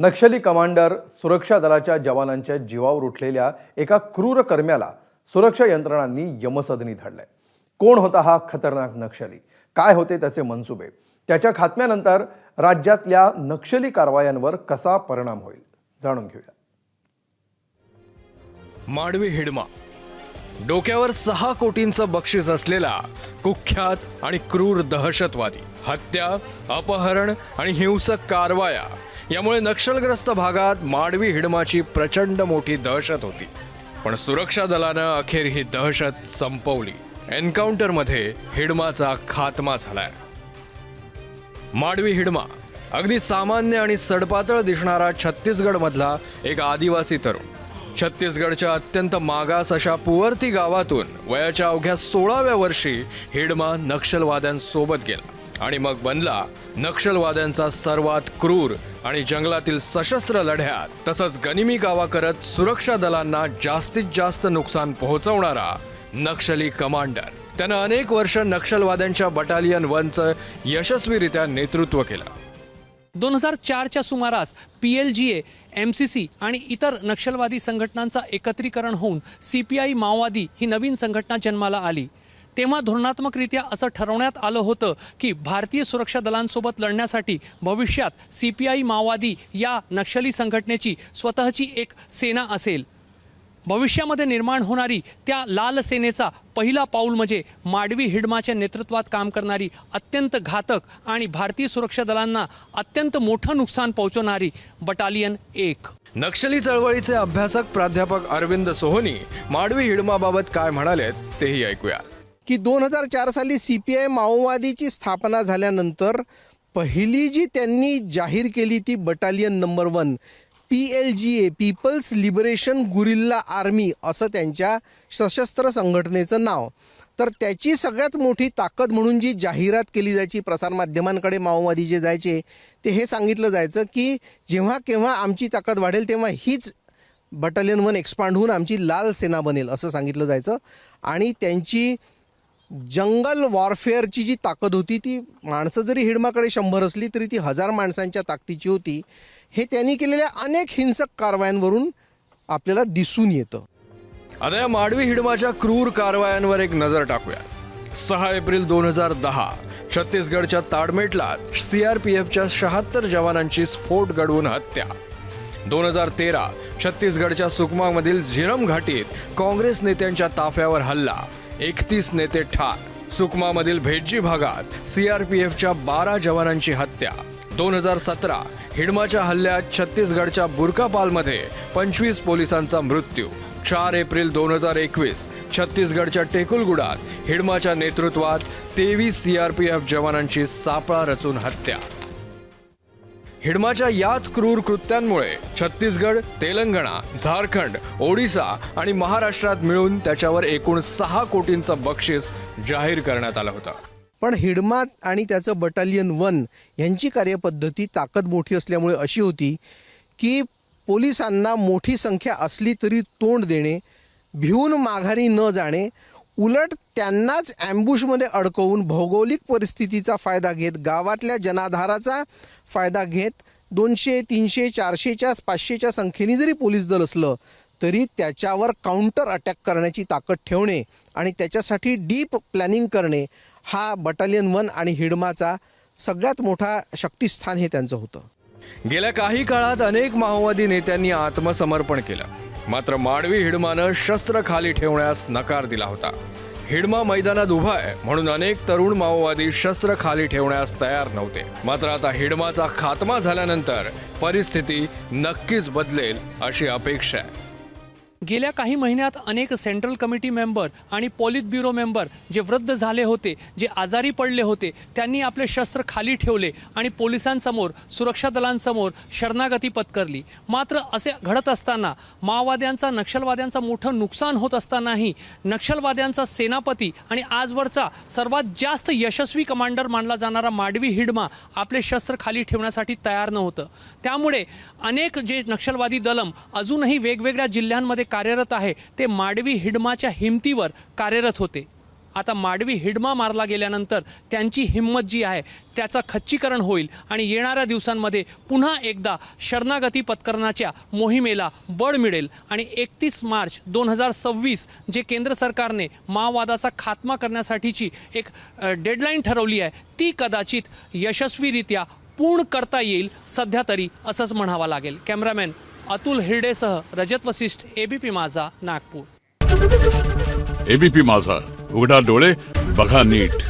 नक्षली कमांडर सुरक्षा दलाच्या जवानांच्या जीवावर उठलेल्या एका क्रूर कर्म्याला सुरक्षा यंत्रणांनी यमसदनी धाडलंय. कोण होता हा खतरनाक नक्षली? काय होते त्याचे मनसुबे? त्याच्या खात्म्यानंतर राज्यातल्या नक्षली कारवायांवर कसा परिणाम होईल? जाणून घेऊया. माडवी हिडमा. डोक्यावर सहा कोटींचं बक्षीस असलेला कुख्यात आणि क्रूर दहशतवादी हत्या अपहरण आणि हिंसक कारवाया यामुळे नक्षलग्रस्त भागात माडवी हिडमाची प्रचंड मोठी दहशत होती. पण सुरक्षा दलानं अखेर ही दहशत संपवली. एन्काउंटरमध्ये हिडमाचा खात्मा झालाय. माडवी हिडमा अगदी सामान्य आणि सडपातळ दिसणारा छत्तीसगडमधला एक आदिवासी तरुण. छत्तीसगडच्या अत्यंत मागास अशा पुवर्ती गावातून वयाच्या अवघ्या सोळाव्या वर्षी हिडमा नक्षलवाद्यांसोबत गेला. आणि मग बनला नक्षलवाद्यांचा सर्वात क्रूर आणि जंगलातील सशस्त्र लढ्यात तसंच गनिमी गावा करत सुरक्षा दलांना जास्तीत जास्त नुकसान पोहोचवणारा नक्षली कमांडर. त्यानं अनेक वर्ष नक्षलवाद्यांच्या बटालियन वनचं यशस्वीरित्या नेतृत्व केलं. दोन हजार चारच्या सुमारास P L G A M C C आणि इतर नक्षलवादी संघटनांचा एकत्रीकरण होऊन सी पी आय माओवादी ही नवीन संघटना जन्माला आली. तेव्हा धोरणात्मकरित्या असं ठरवण्यात आलं होतं की भारतीय सुरक्षा दलांसोबत लढण्यासाठी भविष्यात सी पी आय माओवादी या नक्षली संघटनेची स्वतःची एक सेना असेल. भविष्यामध्ये निर्माण होणारी त्या लाल सेनेचा पहिला पाऊल म्हणजे माडवी हिडमाच्या नेतृत्वात काम करणारी अत्यंत घातक आणि भारतीय सुरक्षा दलांना अत्यंत मोठं नुकसान पोहोचवणारी बटालियन एक. नक्षली चळवळीचे अभ्यासक प्राध्यापक अरविंद सोहोनी माडवी हिडमाबाबत काय म्हणालेत तेही ऐकूया. की दोन हजार चार साली सी पी आय माओवादीची स्थापना झाल्यानंतर पहिली जी त्यांनी जाहीर केली ती battalion number one P L G A people's liberation guerrilla army असं त्यांच्या सशस्त्र संघटनेचं नाव. तर त्याची सगळ्यात मोठी ताकद म्हणून जी जाहिरात केली जायची प्रसारमाध्यमांकडे माओवादी जे जायचे ते हे सांगितलं जायचं की जेव्हा केव्हा आमची ताकद वाढेल तेव्हा हीच बटालियन वन एक्सपांड होऊन आमची लाल सेना बनेल असं सांगितलं जायचं. आणि त्यांची जंगल वॉरफेअरची जी ताकद होती ती माणसं जरी हिडमाकडे शंभर असली तरी ती हजार माणसांच्या ताकदीची होती. हे त्यांनी केलेल्या अनेक हिंसक कारवायांवरून आपल्याला दिसून येतं. आता या माडवी हिडमाच्या क्रूर कारवायांवर एक नजर टाकूया. सहा एप्रिल दोन हजार दहा छत्तीसगडच्या ताडमेटला सीआरपीएफच्या शहात्तर जवानांची स्फोट घडवून हत्या. दोन हजार तेरा छत्तीसगडच्या सुकमामधील झिरम घाटीत काँग्रेस नेत्यांच्या ताफ्यावर हल्ला. एकतीस नेते ठार. सुकमामधील भेटजी भागात सीआरपीएफच्या बारा जवानांची हत्या. दोन हजार सतरा हिडमाच्या हल्ल्यात छत्तीसगडच्या बुरकापालमध्ये पंचवीस पोलिसांचा मृत्यू. चार एप्रिल दोन हजार एकवीस छत्तीसगडच्या टेकुलगुडात हिडमाच्या नेतृत्वात तेवीस सीआरपीएफ जवानांची सापळा रचून हत्या. हिडमाच्या याच क्रूर कृत्यांमुळे छत्तीसगड तेलंगणा झारखंड ओडिसा आणि महाराष्ट्रात मिळून त्याच्यावर एकूण सहा कोटींचं बक्षीस जाहीर करण्यात आलं होतं. पण हिडमा आणि त्याचं बटालियन वन यांची कार्यपद्धती ताकद मोठी असल्यामुळे अशी होती की पोलिसांना मोठी संख्या असली तरी तोंड देणे भिवून माघारी न जाणे उलट त्यांनाच ॲम्बुशमध्ये अडकवून भौगोलिक परिस्थितीचा फायदा घेत गावातल्या जनाधाराचा फायदा घेत दोनशे तीनशे चारशेच्या पाचशेच्या संख्येने जरी पोलीस दल असलं तरी त्याच्यावर काउंटर अटॅक करण्याची ताकद ठेवणे आणि त्याच्यासाठी डीप प्लॅनिंग करणे हा बटालियन वन आणि हिडमाचा सगळ्यात मोठा शक्तिस्थान हे त्यांचं होतं. गेल्या काही काळात अनेक माओवादी नेत्यांनी आत्मसमर्पण केलं. मात्र माडवी हिडमानं शस्त्र खाली ठेवण्यास नकार दिला होता. हिडमा मैदानात उभा आहे म्हणून अनेक तरुण माओवादी शस्त्र खाली ठेवण्यास तयार नव्हते. मात्र आता हिडमाचा खात्मा झाल्यानंतर परिस्थिती नक्कीच बदलेल अशी अपेक्षा आहे. गेल्या काही महिन्यात अनेक सेंट्रल कमिटी मेंबर आणि पोलित ब्युरो मेंबर जे वृद्ध झाले होते जे आजारी पडले होते त्यांनी आपले शस्त्र खाली ठेवले आणि पोलिसांसमोर सुरक्षा दलांसमोर शरणागती पत्करली. मात्र असे घडत असताना माओवाद्यांचा नक्षलवाद्यांचा मोठं नुकसान होत असतानाही नक्षलवाद्यांचा सेनापती आणि आजवरचा सर्वात जास्त यशस्वी कमांडर मानला जाणारा माडवी हिडमा आपले शस्त्र खाली ठेवण्यासाठी तयार नव्हतं. त्यामुळे अनेक जे नक्षलवादी दलम अजूनही वेगवेगळ्या जिल्ह्यांमध्ये कार्यरत आहे ते माडवी हिडमाच्या हिमतीवर कार्यरत होते. आता माडवी हिडमा मारला गेल्यानंतर त्यांची हिंमत जी आहे त्याचं खच्चीकरण होईल आणि येणाऱ्या दिवसांमध्ये पुन्हा एकदा शरणागती पत्करणाच्या मोहिमेला बळ मिळेल आणि एकतीस मार्च दोन हजार सव्वीस जे केंद्र सरकारने माओवादाचा खात्मा करण्यासाठीची एक डेडलाईन ठरवली आहे ती कदाचित यशस्वीरित्या पूर्ण करता येईल सध्या तरी असंच म्हणावं लागेल. कॅमेरामॅन अतुल हिरडेसह रजत वसिष्ठ एबीपी माझा नागपूर. एबीपी माझा उघडा डोळे बघा नीट.